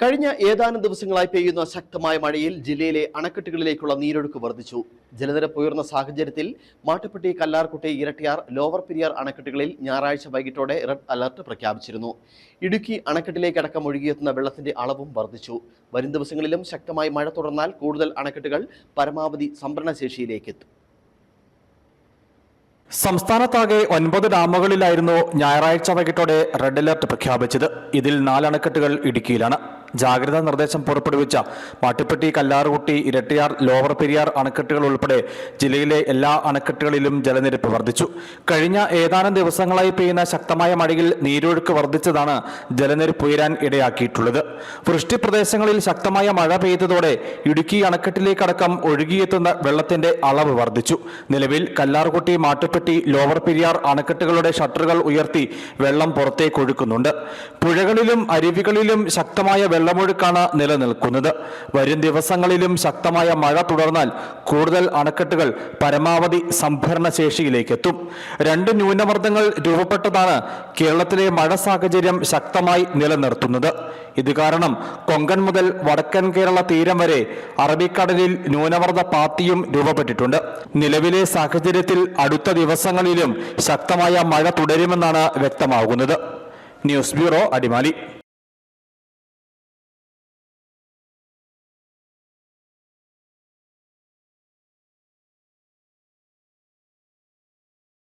കഴിഞ്ഞ ഏതാനും ദിവസങ്ങളായി പെയ്യുന്ന ശക്തമായ മഴയിൽ ജില്ലയിലെ അണക്കെട്ടുകളിലേക്കുള്ള നീരൊഴുക്ക് വർദ്ധിച്ചു. ജലനിരപ്പ് ഉയർന്ന സാഹചര്യത്തിൽ മാട്ടുപ്പെട്ടി കല്ലാർകുട്ടി ഇരട്ടിയാർ ലോവർ പെരിയാർ അണക്കെട്ടുകളിൽ ഞായറാഴ്ച വൈകിട്ടോടെ റെഡ് അലർട്ട് പ്രഖ്യാപിച്ചിരുന്നു. ഇടുക്കി അണക്കെട്ടിലേക്കടക്കം ഒഴുകിയെത്തുന്ന വെള്ളത്തിന്റെ അളവും വർദ്ധിച്ചു. വരും ദിവസങ്ങളിലും ശക്തമായി മഴ തുടർന്നാൽ കൂടുതൽ അണക്കെട്ടുകൾ പരമാവധി സംഭരണശേഷിയിലേക്ക് എത്തും സംസ്ഥാനത്താകെ ഒൻപത് ഡാമുകളിലായിരുന്നു ഞായറാഴ്ച വൈകിട്ടോടെ റെഡ് അലർട്ട് പ്രഖ്യാപിച്ചത്. ഇതിൽ നാല് അണക്കെട്ടുകൾ ഇടുക്കിയിലാണ്. ജാഗ്രതാ നിർദ്ദേശം പുറപ്പെടുവിച്ച മാട്ടുപ്പെട്ടി കല്ലാറുകുട്ടി ഇരട്ടിയാർ ലോവർ പെരിയാർ അണക്കെട്ടുകൾ ഉൾപ്പെടെ ജില്ലയിലെ എല്ലാ അണക്കെട്ടുകളിലും ജലനിരപ്പ് വർദ്ധിച്ചു. കഴിഞ്ഞ ഏതാനും ദിവസങ്ങളായി പെയ്യുന്ന ശക്തമായ മഴയിൽ നീരൊഴുക്ക് വർദ്ധിച്ചതാണ് ജലനിരപ്പ് ഉയരാൻ ഇടയാക്കിയിട്ടുള്ളത്. വൃഷ്ടി പ്രദേശങ്ങളിൽ ശക്തമായ മഴ പെയ്തതോടെ ഇടുക്കി അണക്കെട്ടിലേക്കടക്കം ഒഴുകിയെത്തുന്ന വെള്ളത്തിന്റെ അളവ് വർദ്ധിച്ചു. നിലവിൽ കല്ലാർകുട്ടി മാട്ടുപ്പെട്ടി ലോവർ പെരിയാർ അണക്കെട്ടുകളുടെ ഷട്ടറുകൾ ഉയർത്തി വെള്ളം പുറത്തേക്ക് ഒഴുക്കുന്നുണ്ട്. പുഴകളിലും അരുവികളിലും ശക്തമായ വെള്ളമൊഴുക്കാണ് നിലനിൽക്കുന്നത്. വരും ദിവസങ്ങളിലും ശക്തമായ മഴ തുടർന്നാൽ കൂടുതൽ അണക്കെട്ടുകൾ പരമാവധി സംഭരണ ശേഷിയിലേക്കെത്തും. രണ്ട് ന്യൂനമർദ്ദങ്ങൾ രൂപപ്പെട്ടതാണ് കേരളത്തിലെ മഴ സാഹചര്യം ശക്തമായി നിലനിർത്തുന്നത്. ഇത് കാരണം കൊങ്കൺ മുതൽ വടക്കൻ കേരള തീരം വരെ അറബിക്കടലിൽ ന്യൂനമർദ്ദ പാത്തിയും രൂപപ്പെട്ടിട്ടുണ്ട്. നിലവിലെ സാഹചര്യത്തിൽ അടുത്ത ദിവസങ്ങളിലും ശക്തമായ മഴ തുടരുമെന്നാണ് വ്യക്തമാകുന്നത്. News bureau Adimali.